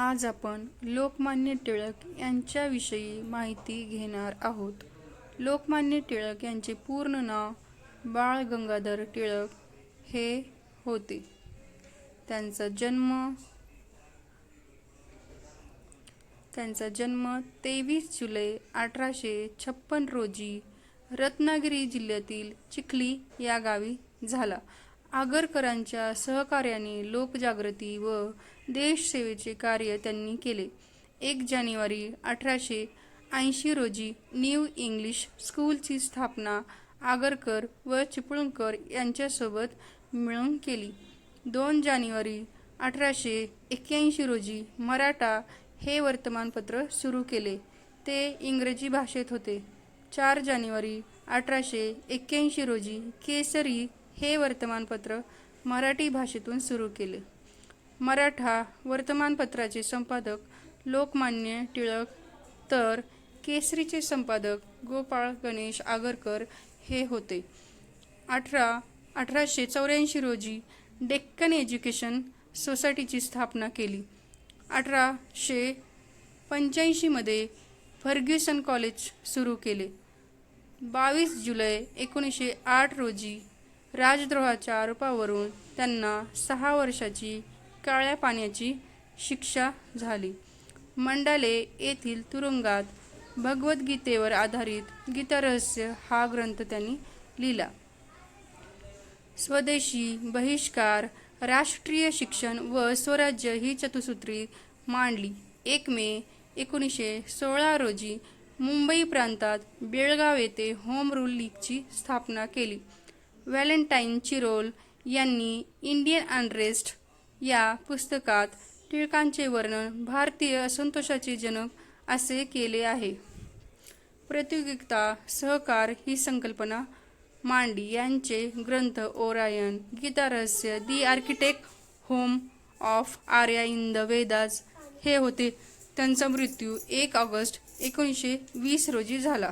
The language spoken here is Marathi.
आज आपण लोकमान्य टिळक यांच्याविषयी माहिती घेणार आहोत. लोकमान्य टिळक यांचे पूर्ण नाव बाळ गंगाधर टिळक हे होते. त्यांचा जन्म त्यांचा जन्म तेवीस जुलै अठराशे छप्पन रोजी रत्नागिरी जिल्ह्यातील चिखली या गावी झाला. आगरकरांच्या सहकार्याने लोकजागृती व देशसेवेचे कार्य त्यांनी केले. एक जानेवारी अठराशे ऐंशी रोजी न्यू इंग्लिश स्कूलची स्थापना आगरकर व चिपळूणकर यांच्यासोबत मिळून केली. दोन जानेवारी अठराशे एक्क्याऐंशी रोजी मराठा हे वर्तमानपत्र सुरू केले. ते इंग्रजी भाषेत होते. चार जानेवारी अठराशे एक्क्याऐंशी रोजी केसरी हे वर्तमानपत्र मराठी भाषेतून सुरू केले. मराठा वर्तमानपत्राचे संपादक लोकमान्य टिळक तर केसरीचे संपादक गोपाळ गणेश आगरकर हे होते. अठरा अठराशे चौऱ्याऐंशी रोजी डेक्कन एज्युकेशन सोसायटीची स्थापना केली. अठराशे पंच्याऐंशीमध्ये फर्ग्युसन कॉलेज सुरू केले. बावीस जुलै एकोणीसशे आठ रोजी राजद्रोहाच्या आरोपावरून त्यांना सहा वर्षाची काळ्या पाण्याची शिक्षा झाली. मंडाले येथील तुरुंगात भगवद्गीतेवर आधारित गीतारहस्य हा ग्रंथ त्यांनी लिहिला. स्वदेशी बहिष्कार राष्ट्रीय शिक्षण व स्वराज्य ही चतुसूत्री मांडली. एक मे एकोणीसशे सोळा रोजी मुंबई प्रांतात बेळगाव येथे होम रूल लीगची स्थापना केली. व्हॅलेंटाईन चिरोल यांनी इंडियन अनरेस्ट या पुस्तकात टिळकांचे वर्णन भारतीय असंतोषाचे जनक असे केले आहे. प्रतियोगिता सहकार ही संकल्पना मांडी यांचे ग्रंथ Orion Gitarahasya the arctic home of Arya in the Vedas हे होते. त्यांचा मृत्यू एक ऑगस्ट एकोणीसशे वीस रोजी झाला.